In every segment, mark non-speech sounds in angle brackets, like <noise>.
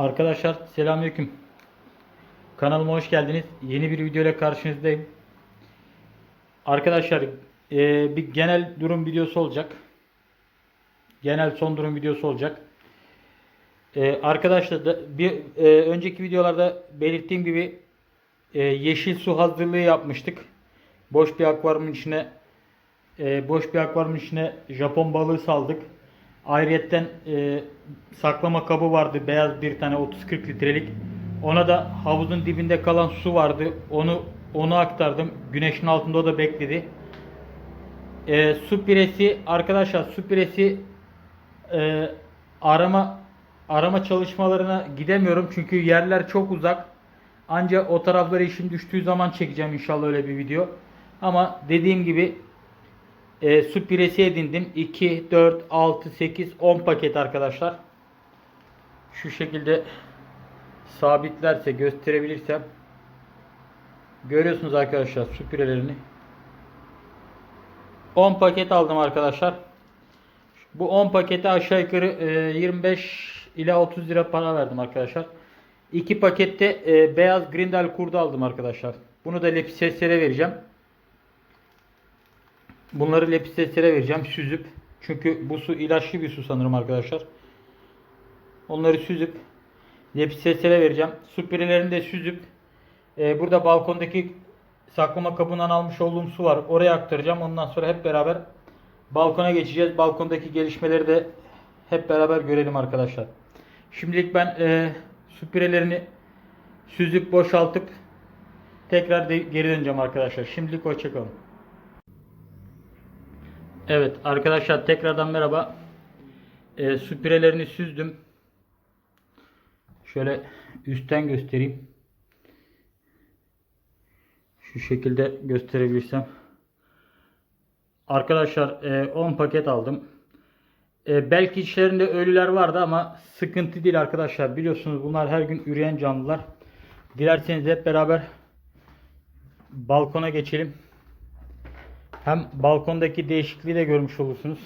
Arkadaşlar selamünaleyküm. Kanalıma hoş geldiniz. Yeni bir video ile karşınızdayım. Arkadaşlar e, bir genel durum videosu olacak. Genel son durum videosu olacak. E, arkadaşlar da bir e, önceki videolarda belirttiğim gibi e, yeşil su hazırlığı yapmıştık. Boş bir akvaryumun içine e, boş bir akvaryumun içine Japon balığı saldık. Ayrıyetten e, saklama kabı vardı beyaz bir tane 30-40 litrelik. Ona da havuzun dibinde kalan su vardı. Onu onu aktardım. Güneşin altında o da bekledi. E, su piresi arkadaşlar su piresi e, arama arama çalışmalarına gidemiyorum çünkü yerler çok uzak. Ancak o taraflara işim düştüğü zaman çekeceğim inşallah öyle bir video. Ama dediğim gibi e, su piresi edindim. 2, 4, 6, 8, 10 paket arkadaşlar. Şu şekilde sabitlerse gösterebilirsem. Görüyorsunuz arkadaşlar su pirelerini. 10 paket aldım arkadaşlar. Bu 10 pakete aşağı yukarı e, 25 ila 30 lira para verdim arkadaşlar. 2 pakette e, beyaz Grindel kurdu aldım arkadaşlar. Bunu da lepiseslere vereceğim. Bunları lepiseslere vereceğim süzüp. Çünkü bu su ilaçlı bir su sanırım arkadaşlar. Onları süzüp lepiseslere vereceğim. Su pirelerini de süzüp e, burada balkondaki saklama kabından almış olduğum su var. Oraya aktaracağım. Ondan sonra hep beraber balkona geçeceğiz. Balkondaki gelişmeleri de hep beraber görelim arkadaşlar. Şimdilik ben e, su pirelerini süzüp boşaltıp tekrar geri döneceğim arkadaşlar. Şimdilik hoşçakalın. Evet arkadaşlar tekrardan merhaba. E, su pirelerini süzdüm. Şöyle üstten göstereyim. Şu şekilde gösterebilirsem. Arkadaşlar e, 10 paket aldım. E, belki içlerinde ölüler vardı ama sıkıntı değil arkadaşlar. Biliyorsunuz bunlar her gün üreyen canlılar. Dilerseniz hep beraber balkona geçelim. Hem balkondaki değişikliği de görmüş olursunuz.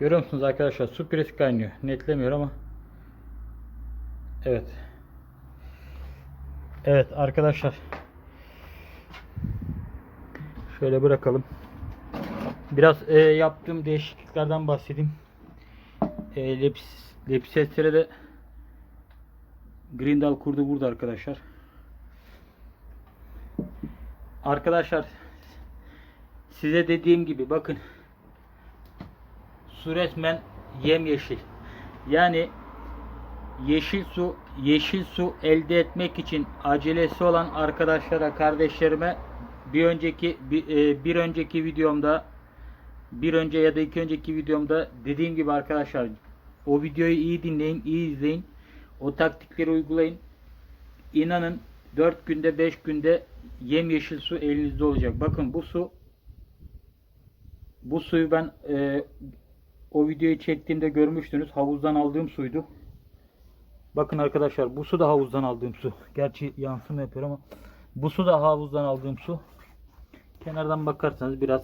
Görüyor musunuz arkadaşlar? Su piresi kaynıyor. Netlemiyor ama. Evet. Evet arkadaşlar. Şöyle bırakalım. Biraz e, yaptığım değişikliklerden bahsedeyim. E, leps, lepseslere de Grindal kurdu burada arkadaşlar. Arkadaşlar size dediğim gibi bakın su resmen yemyeşil. Yani yeşil su yeşil su elde etmek için acelesi olan arkadaşlara, kardeşlerime bir önceki bir, e, bir önceki videomda bir önce ya da iki önceki videomda dediğim gibi arkadaşlar o videoyu iyi dinleyin, iyi izleyin. O taktikleri uygulayın. İnanın 4 günde 5 günde yemyeşil su elinizde olacak. Bakın bu su bu suyu ben e, o videoyu çektiğimde görmüştünüz. Havuzdan aldığım suydu. Bakın arkadaşlar bu su da havuzdan aldığım su. Gerçi yansıma yapıyor ama bu su da havuzdan aldığım su. Kenardan bakarsanız biraz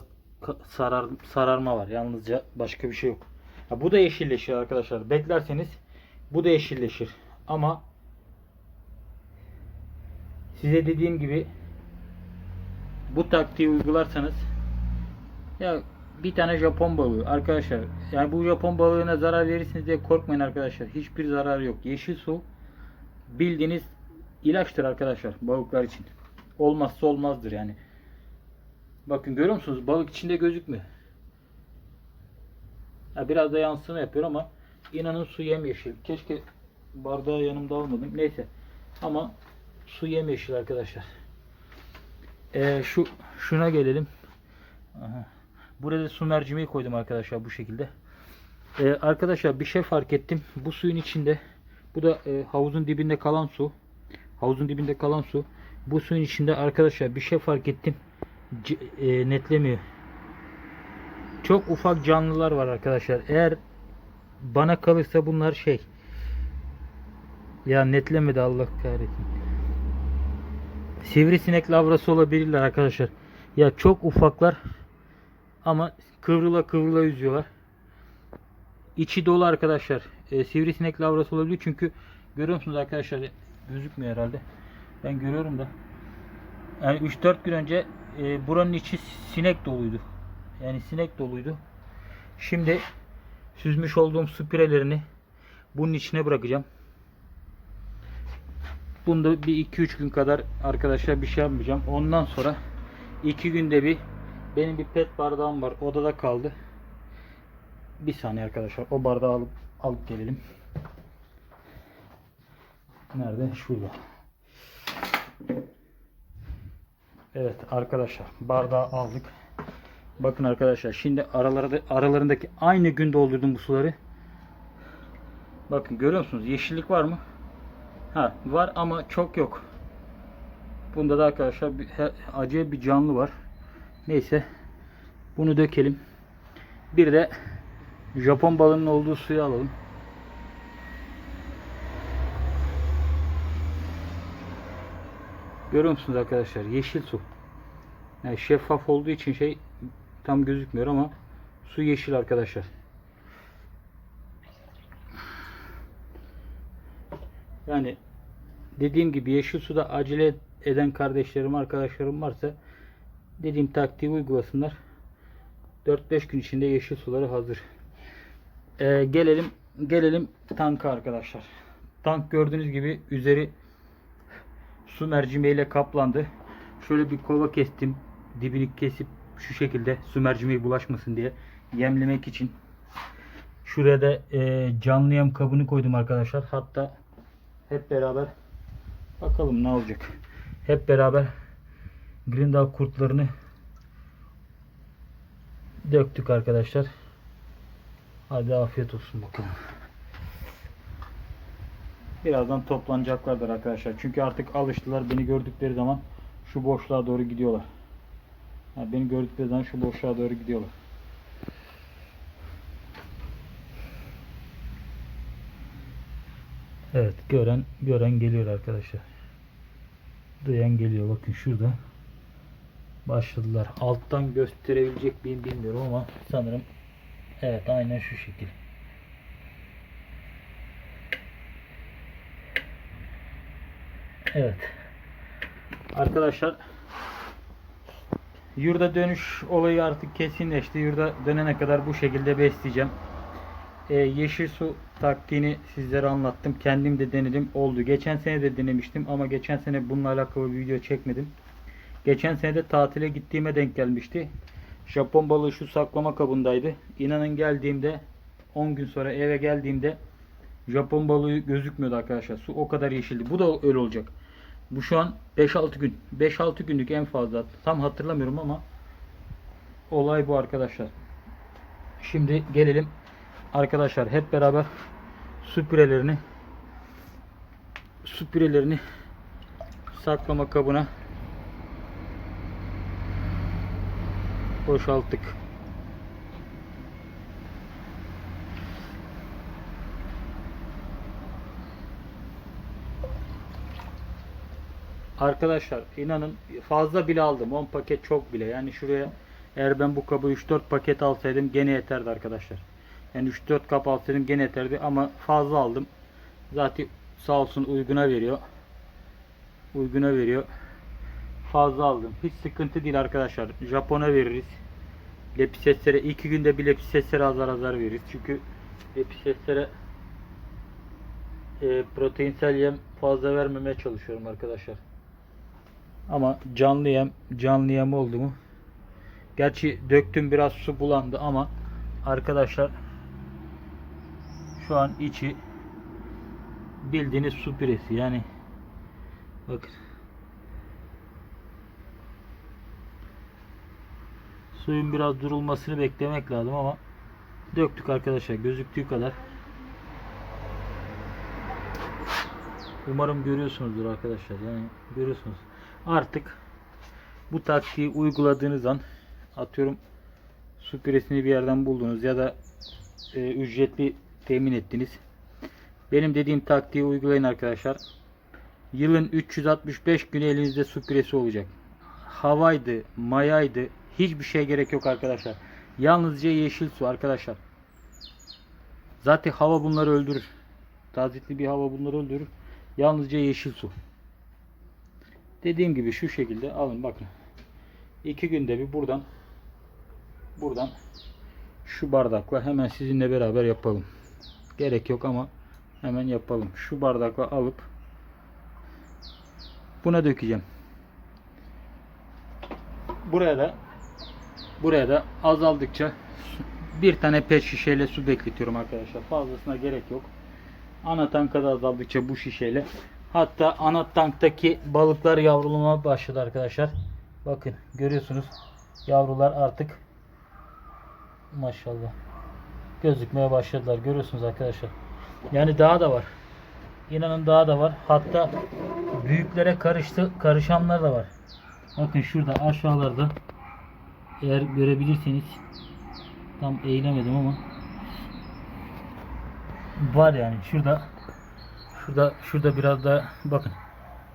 sarar, sararma var. Yalnızca başka bir şey yok. Ha, bu da yeşilleşir arkadaşlar. Beklerseniz bu da yeşilleşir. Ama size dediğim gibi bu taktiği uygularsanız ya bir tane Japon balığı arkadaşlar. Yani bu Japon balığına zarar verirsiniz diye korkmayın arkadaşlar. Hiçbir zararı yok. Yeşil su bildiğiniz ilaçtır arkadaşlar balıklar için. Olmazsa olmazdır yani. Bakın görüyor musunuz? Balık içinde gözükmüyor. Ha, biraz da yansıma yapıyor ama inanın su yemyeşil. Keşke bardağı yanımda almadım. Neyse. Ama su yemyeşil arkadaşlar. Ee, şu şuna gelelim. Aha. Burada su mercimeği koydum arkadaşlar bu şekilde. Ee, arkadaşlar bir şey fark ettim. Bu suyun içinde bu da e, havuzun dibinde kalan su. Havuzun dibinde kalan su. Bu suyun içinde arkadaşlar bir şey fark ettim. C- e, netlemiyor. Çok ufak canlılar var arkadaşlar. Eğer bana kalırsa bunlar şey ya netlemedi Allah kahretsin. Sivrisinek lavrası olabilirler arkadaşlar. Ya çok ufaklar ama kıvrıla kıvrıla yüzüyorlar. İçi dolu arkadaşlar. e, sivrisinek lavrası olabilir. Çünkü görüyor musunuz arkadaşlar gözükmüyor herhalde. Ben görüyorum da. Yani 3-4 gün önce e, buranın içi sinek doluydu. Yani sinek doluydu. Şimdi süzmüş olduğum su pirelerini bunun içine bırakacağım. Bunda bir 2-3 gün kadar arkadaşlar bir şey yapmayacağım. Ondan sonra 2 günde bir benim bir pet bardağım var. Odada kaldı. Bir saniye arkadaşlar. O bardağı alıp alıp gelelim. Nerede? Şurada. Evet arkadaşlar bardağı aldık. Bakın arkadaşlar şimdi aralarda aralarındaki aynı gün doldurdum bu suları. Bakın görüyor musunuz? Yeşillik var mı? Ha var ama çok yok. Bunda da arkadaşlar bir, acayip bir canlı var. Neyse bunu dökelim. Bir de Japon balığının olduğu suyu alalım. Görüyor musunuz arkadaşlar? Yeşil su. Yani şeffaf olduğu için şey tam gözükmüyor ama su yeşil arkadaşlar. Yani dediğim gibi yeşil suda acele eden kardeşlerim, arkadaşlarım varsa dediğim taktiği uygulasınlar. 4-5 gün içinde yeşil suları hazır. Ee, gelelim gelelim tanka arkadaşlar. Tank gördüğünüz gibi üzeri su mercimeğiyle kaplandı. Şöyle bir kova kestim. Dibini kesip şu şekilde su mercimeği bulaşmasın diye yemlemek için. Şuraya da e, canlı yem kabını koydum arkadaşlar. Hatta hep beraber bakalım ne olacak. Hep beraber Grindal kurtlarını döktük arkadaşlar. Hadi afiyet olsun bakalım. Birazdan toplanacaklardır arkadaşlar. Çünkü artık alıştılar. Beni gördükleri zaman şu boşluğa doğru gidiyorlar. Yani beni gördükleri zaman şu boşluğa doğru gidiyorlar. Evet, gören gören geliyor arkadaşlar. Duyan geliyor. Bakın şurada başladılar. Alttan gösterebilecek miyim bilmiyorum ama sanırım evet aynen şu şekil. Evet. Arkadaşlar yurda dönüş olayı artık kesinleşti. Yurda dönene kadar bu şekilde besleyeceğim. Ee, yeşil su taktiğini sizlere anlattım. Kendim de denedim. Oldu. Geçen sene de denemiştim ama geçen sene bununla alakalı bir video çekmedim. Geçen sene de tatile gittiğime denk gelmişti. Japon balığı şu saklama kabındaydı. İnanın geldiğimde 10 gün sonra eve geldiğimde Japon balığı gözükmüyordu arkadaşlar. Su o kadar yeşildi. Bu da öyle olacak. Bu şu an 5-6 gün. 5-6 günlük en fazla. Tam hatırlamıyorum ama olay bu arkadaşlar. Şimdi gelelim arkadaşlar hep beraber süpürelerini süpürelerini saklama kabına boşalttık. Arkadaşlar inanın fazla bile aldım. 10 paket çok bile. Yani şuraya eğer ben bu kabı 3-4 paket alsaydım gene yeterdi arkadaşlar. Yani 3-4 kap alsaydım gene yeterdi ama fazla aldım. Zaten sağ olsun uyguna veriyor. Uyguna veriyor. Fazla aldım. Hiç sıkıntı değil arkadaşlar. Japon'a veririz. Lepiseslere 2 günde bir lepiseslere azar azar veririz. Çünkü lepiseslere e, proteinsel yem fazla vermemeye çalışıyorum arkadaşlar. Ama canlı yem, canlı yem oldu mu? Gerçi döktüm biraz su bulandı ama arkadaşlar şu an içi bildiğiniz su piresi yani bakın suyun biraz durulmasını beklemek lazım ama döktük arkadaşlar gözüktüğü kadar Umarım görüyorsunuzdur arkadaşlar. Yani görüyorsunuz. Artık bu taktiği uyguladığınız an atıyorum su küresini bir yerden buldunuz ya da e, ücretli temin ettiniz. Benim dediğim taktiği uygulayın arkadaşlar. Yılın 365 günü elinizde su küresi olacak. Havaydı, mayaydı, hiçbir şey gerek yok arkadaşlar. Yalnızca yeşil su arkadaşlar. Zaten hava bunları öldürür. Tazitli bir hava bunları öldürür. Yalnızca yeşil su. Dediğim gibi şu şekilde alın bakın. İki günde bir buradan buradan şu bardakla hemen sizinle beraber yapalım. Gerek yok ama hemen yapalım. Şu bardakla alıp buna dökeceğim. Buraya da buraya da azaldıkça <laughs> bir tane pet şişeyle su bekletiyorum arkadaşlar. Fazlasına gerek yok. Ana tanka azaldıkça bu şişeyle. Hatta ana tanktaki balıklar yavrulamaya başladı arkadaşlar. Bakın görüyorsunuz. Yavrular artık maşallah gözükmeye başladılar. Görüyorsunuz arkadaşlar. Yani daha da var. İnanın daha da var. Hatta büyüklere karıştı, karışanlar da var. Bakın şurada aşağılarda eğer görebilirseniz tam eğilemedim ama var yani şurada şurada şurada biraz da bakın.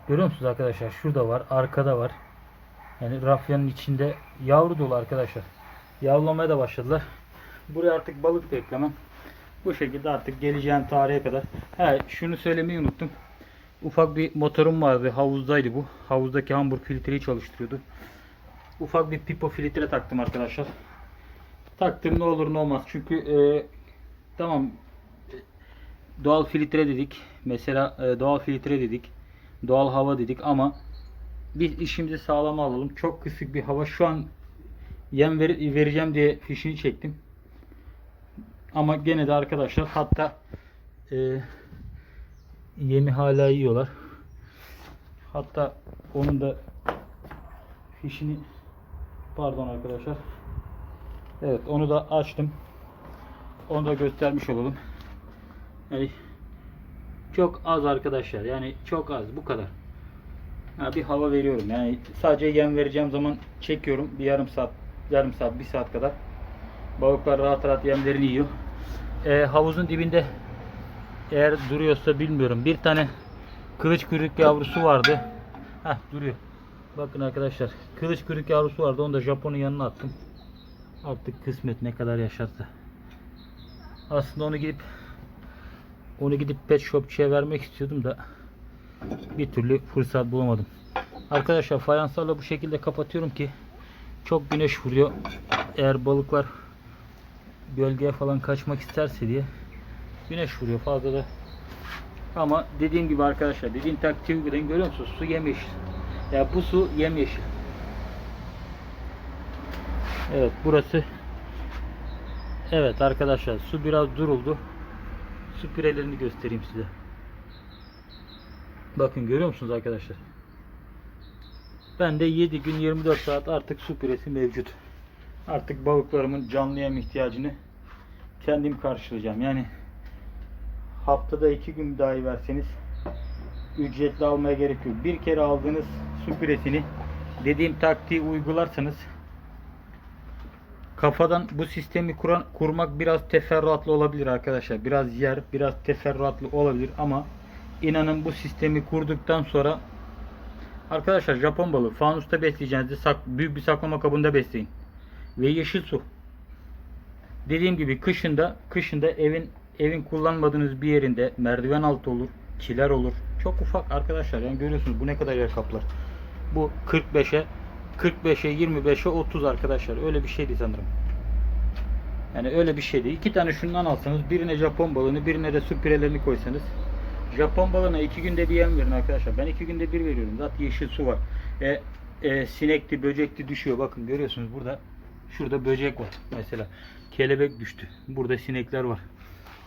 Görüyor musunuz arkadaşlar? Şurada var arkada var. Yani rafyanın içinde yavru dolu arkadaşlar. Yavrulamaya da başladılar. Buraya artık balık da eklemem. Bu şekilde artık geleceğim tarihe kadar. He şunu söylemeyi unuttum. Ufak bir motorum vardı. Havuzdaydı bu. Havuzdaki hamburg filtreyi çalıştırıyordu ufak bir pipo filtre taktım arkadaşlar taktım ne olur ne olmaz çünkü e, tamam doğal filtre dedik. Mesela e, doğal filtre dedik. Doğal hava dedik ama biz işimizi sağlam alalım. Çok kısık bir hava. Şu an yem ver- vereceğim diye fişini çektim. Ama gene de arkadaşlar hatta e, yemi hala yiyorlar. Hatta onun da fişini pardon arkadaşlar. Evet onu da açtım. Onu da göstermiş olalım. Yani çok az arkadaşlar. Yani çok az bu kadar. Ha, bir hava veriyorum. Yani sadece yem vereceğim zaman çekiyorum. Bir yarım saat, yarım saat, bir saat kadar. Balıklar rahat rahat yemlerini yiyor. Ee, havuzun dibinde eğer duruyorsa bilmiyorum. Bir tane kılıç kuyruk yavrusu vardı. Heh duruyor. Bakın arkadaşlar. Kılıç kuyruk yavrusu vardı. Onu da Japon'un yanına attım. Artık kısmet ne kadar yaşarsa. Aslında onu gidip onu gidip pet shopçuya vermek istiyordum da bir türlü fırsat bulamadım. Arkadaşlar fayanslarla bu şekilde kapatıyorum ki çok güneş vuruyor. Eğer balıklar gölgeye falan kaçmak isterse diye güneş vuruyor fazla da. Ama dediğim gibi arkadaşlar dediğim taktiği görüyor musunuz? Su yemyeşil. Ya bu su yemyeşil. Evet burası Evet arkadaşlar su biraz duruldu. Su pirelerini göstereyim size. Bakın görüyor musunuz arkadaşlar? Bende 7 gün 24 saat artık su piresi mevcut. Artık balıklarımın canlı yem ihtiyacını kendim karşılayacağım. Yani haftada 2 gün dahi verseniz ücretli almaya gerek yok. Bir kere aldığınız su piresini dediğim taktiği uygularsanız kafadan bu sistemi kuran, kurmak biraz teferruatlı olabilir arkadaşlar. Biraz yer, biraz teferruatlı olabilir ama inanın bu sistemi kurduktan sonra arkadaşlar Japon balığı fanusta besleyeceğinizde sak, büyük bir saklama kabında besleyin. Ve yeşil su. Dediğim gibi kışında kışında evin evin kullanmadığınız bir yerinde merdiven altı olur, kiler olur. Çok ufak arkadaşlar yani görüyorsunuz bu ne kadar yer kaplar. Bu 45'e 45'e 25'e 30 arkadaşlar. Öyle bir şeydi sanırım. Yani öyle bir şeydi. İki tane şundan alsanız birine Japon balığını birine de su pirelerini koysanız Japon balığına iki günde bir yem verin arkadaşlar. Ben iki günde bir veriyorum. Zaten yeşil su var. E, e, sinekti, böcekti düşüyor. Bakın görüyorsunuz burada. Şurada böcek var mesela. Kelebek düştü. Burada sinekler var.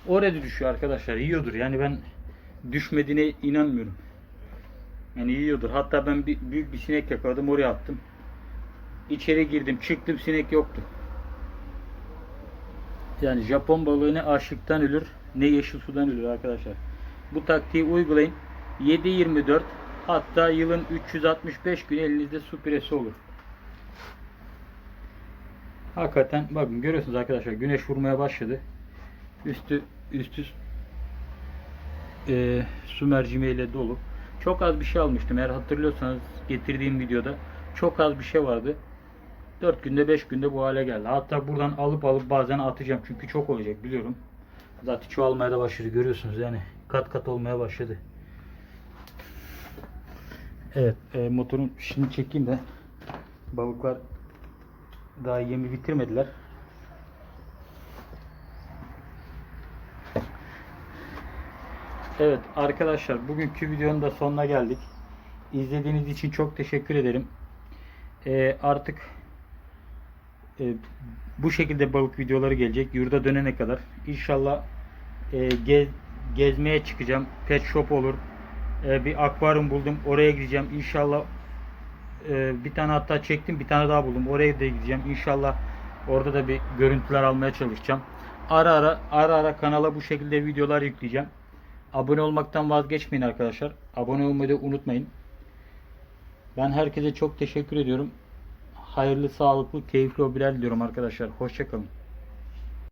Oraya da düşüyor arkadaşlar. Yiyordur. Yani ben düşmediğine inanmıyorum. Yani yiyordur. Hatta ben bir, büyük bir sinek yakaladım. Oraya attım. İçeri girdim. Çıktım sinek yoktu. Yani Japon balığı ne açlıktan ölür ne yeşil sudan ölür arkadaşlar. Bu taktiği uygulayın. 7-24 hatta yılın 365 günü elinizde su piresi olur. Hakikaten bakın görüyorsunuz arkadaşlar güneş vurmaya başladı. Üstü üstü e, su mercimeğiyle dolu. Çok az bir şey almıştım. Eğer hatırlıyorsanız getirdiğim videoda çok az bir şey vardı. 4 günde 5 günde bu hale geldi. Hatta buradan alıp alıp bazen atacağım. Çünkü çok olacak biliyorum. Zaten çoğalmaya da başladı görüyorsunuz yani kat kat olmaya başladı. Evet e, motorun şimdi çekeyim de balıklar daha yemi bitirmediler. Evet arkadaşlar bugünkü videonun da sonuna geldik. İzlediğiniz için çok teşekkür ederim. Ee, artık e, bu şekilde balık videoları gelecek yurda dönene kadar. İnşallah e, gez, gezmeye çıkacağım. Pet shop olur. E, bir akvaryum buldum. Oraya gideceğim. İnşallah e, bir tane hatta çektim. Bir tane daha buldum. Oraya da gideceğim. İnşallah orada da bir görüntüler almaya çalışacağım. Ara ara ara ara kanala bu şekilde videolar yükleyeceğim. Abone olmaktan vazgeçmeyin arkadaşlar. Abone olmayı da unutmayın. Ben herkese çok teşekkür ediyorum. Hayırlı, sağlıklı, keyifli hobiler diliyorum arkadaşlar. Hoşçakalın.